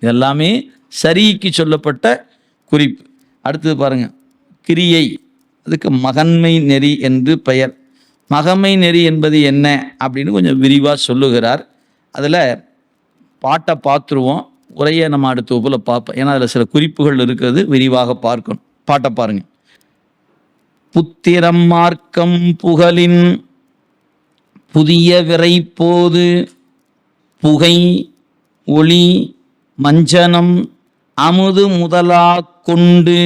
இதெல்லாமே சரிக்கு சொல்லப்பட்ட குறிப்பு. அடுத்தது பாருங்கள் கிரியை. அதுக்கு மகன்மை நெறி என்று பெயர். மகமை நெறி என்பது என்ன அப்படின்னு கொஞ்சம் விரிவாக சொல்லுகிறார். அதில் பாட்டை பார்த்துருவோம். உரையை நம்ம அடுத்த வகுப்புல பார்ப்போம். ஏன்னா அதில் சில குறிப்புகள் இருக்கிறது விரிவாக பார்க்கணும். பாட்டை பாருங்கள் புத்திரம் மார்க்கம் புகழின் புதிய விரைப்போது புகை ஒளி மஞ்சனம் அமுது முதலா கொண்டு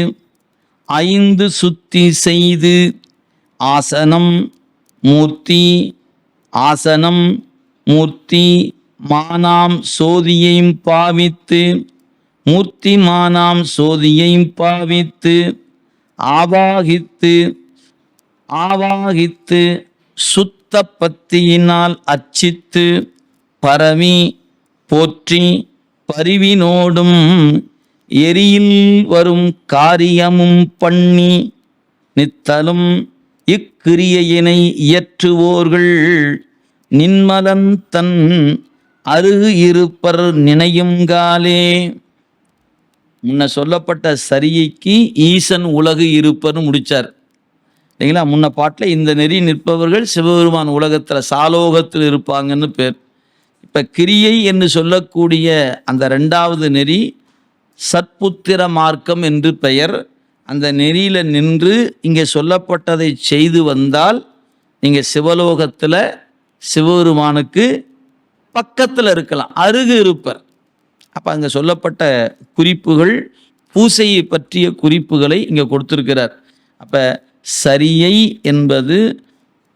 ஐந்து சுத்தி செய்து ஆசனம் மூர்த்தி ஆசனம் மூர்த்தி மானாம் சோதியையும் பாவித்து மூர்த்தி மானாம் சோதியையும் பாவித்து ஆவாகித்து ஆவாகித்து சுத்த பத்தியினால் அச்சித்து பரவி போற்றி பரிவினோடும் எரியில் வரும் காரியமும் பண்ணி நித்தலும் இக்கிரியையினை இயற்றுவோர்கள் நின்மலன் தன் அருகு இருப்பர் நினையுங்காலே முன்ன சொல்லப்பட்ட சரியைக்கு ஈசன் உலகு இருப்பர்னு முடித்தார் இல்லைங்களா? முன்ன பாட்டில் இந்த நெறி நிற்பவர்கள் சிவபெருமான் உலகத்தில் சாலோகத்தில் இருப்பாங்கன்னு பேர். இப்போ கிரியை என்று சொல்லக்கூடிய அந்த ரெண்டாவது நெறி சத்புத்திர மார்க்கம் என்று பெயர். அந்த நெறியில் நின்று இங்கே சொல்லப்பட்டதை செய்து வந்தால் நீங்கள் சிவலோகத்தில் சிவபெருமானுக்கு பக்கத்தில் இருக்கலாம் அருகு இருப்பர். அப்போ அங்கே சொல்லப்பட்ட குறிப்புகள் பூசையை பற்றிய குறிப்புகளை இங்கே கொடுத்துருக்கிறார். அப்போ சரியை என்பது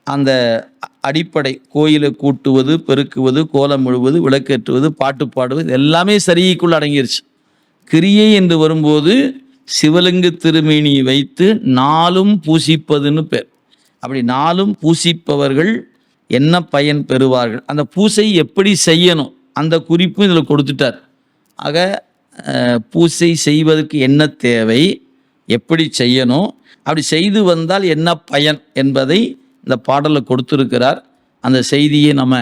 அந்த அடிப்படை கோயிலை கூட்டுவது பெருக்குவது கோலம் முழுவது விளக்கேற்றுவது பாட்டு பாடுவது எல்லாமே சரிக்குள் அடங்கிருச்சு. கிரியை என்று வரும்போது சிவலிங்க திருமேனியை வைத்து நாளும் பூசிப்பதுன்னு பேர். அப்படி நாளும் பூசிப்பவர்கள் என்ன பயன் பெறுவார்கள்? அந்த பூசை எப்படி செய்யணும்? அந்த குறிப்பும் இதில் கொடுத்துட்டார். ஆக பூசை செய்வதற்கு என்ன தேவை? எப்படி செய்யணும்? அப்படி செய்து வந்தால் என்ன பயன் என்பதை இந்த பாடலில் கொடுத்திருக்கிறார். அந்த செய்தியை நம்ம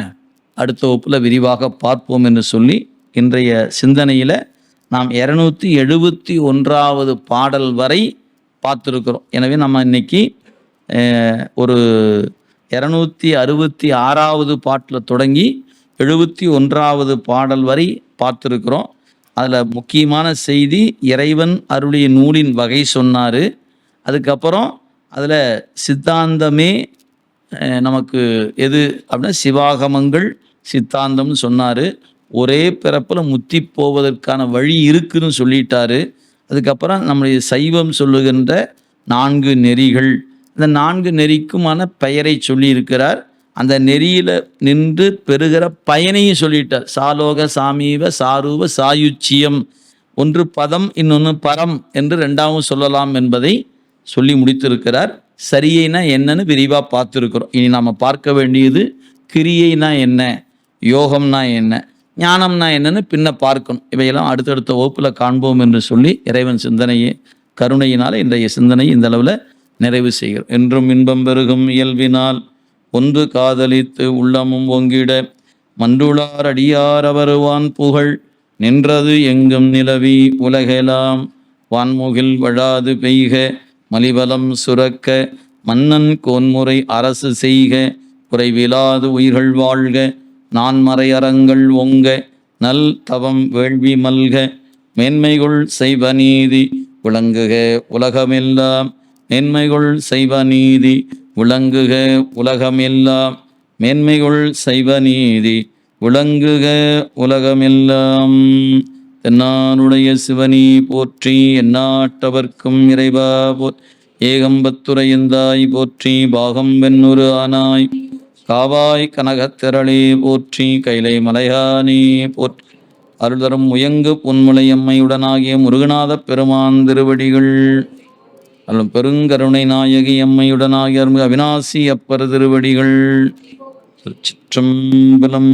அடுத்த வகுப்பில் விரிவாக பார்ப்போம் என்று சொல்லி இன்றைய சிந்தனையில் நாம் இரநூத்தி எழுபத்தி ஒன்றாவது பாடல் வரை பார்த்துருக்குறோம். எனவே நம்ம இன்னைக்கு ஒரு இரநூத்தி அறுபத்தி ஆறாவது பாட்டில் தொடங்கி எழுபத்தி ஒன்றாவது பாடல் வரை பார்த்துருக்குறோம். அதில் முக்கியமான செய்தி இறைவன் அருளிய நூலின் வகை சொன்னார். அதுக்கப்புறம் அதில் சித்தாந்தமே நமக்கு எது அப்படின்னா சிவாகமங்கள் சித்தாந்தம்னு சொன்னார். ஒரே பிறப்பில் முத்தி போவதற்கான வழி இருக்குதுன்னு சொல்லிட்டாரு. அதுக்கப்புறம் நம்முடைய சைவம் சொல்லுகின்ற நான்கு நெறிகள். இந்த நான்கு நெறிக்குமான பெயரை சொல்லியிருக்கிறார். அந்த நெறியில் நின்று பெறுகிற பயனையும் சொல்லிட்டார். சாலோக சாமீவ சாரூவ சாயுச்சியம். ஒன்று பதம் இன்னொன்று பரம் என்று ரெண்டாவும் சொல்லலாம் என்பதை சொல்லி முடித்திருக்கிறார். சரியைனா என்னன்னு விரிவாக பார்த்துருக்குறோம். இனி நாம் பார்க்க வேண்டியது கிரியைனா என்ன? யோகம்னா என்ன? ஞானம்னா என்னன்னு பின்ன பார்க்கணும். இவையெல்லாம் அடுத்தடுத்த வகுப்பில் காண்போம் என்று சொல்லி இறைவன் சிந்தனையை கருணையினால் இன்றைய சிந்தனை இந்த அளவில் நிறைவு செய்கிறோம். என்றும் இன்பம் பெருகும் இயல்பினால் ஒன்று காதலித்து உள்ளமும் ஒங்கிட மன்றுளார் அடியார் அவருவான் புகழ் நின்றது எங்கும் நிலவி உலகெலாம் வான்முகில் வழாது பெய்க மலிவலம் சுரக்க மன்னன் கோன்முறை அரசு செய்க குறைவிலாது உயிர்கள் வாழ்க நான்மறையறங்கள் ஒங்க நல் தவம் வேள்வி மல்க மேன்மைகள் செய்வ நீதி விளங்குக உலகமெல்லாம் மேன்மைகள் செய்வ நீதி விளங்குக உலகமெல்லாம் மேன்மைகள் செய்வ நீதி விளங்குக உலகமெல்லாம். தென்னானுடைய சிவனி போற்றி எந்நாட்டவர்க்கும் இறைவா போற். ஏகம்பத்துரையந்தாய் போற்றி பாகம் வெண்ணுரு ஆனாய். காவாய் கனகத்திரளே போற்றி கைலை மலையானே போற்றி அருள்தரும் முயங்கு பொன்முலையம்மையுடனாகிய முருகநாத பெருமான் திருவடிகள். அருளும் பெருங்கருணை நாயகி அம்மையுடனாகிய அருள்மிகு அவிநாசி அப்பர் திருவடிகள். திருச்சிற்றம்பலம்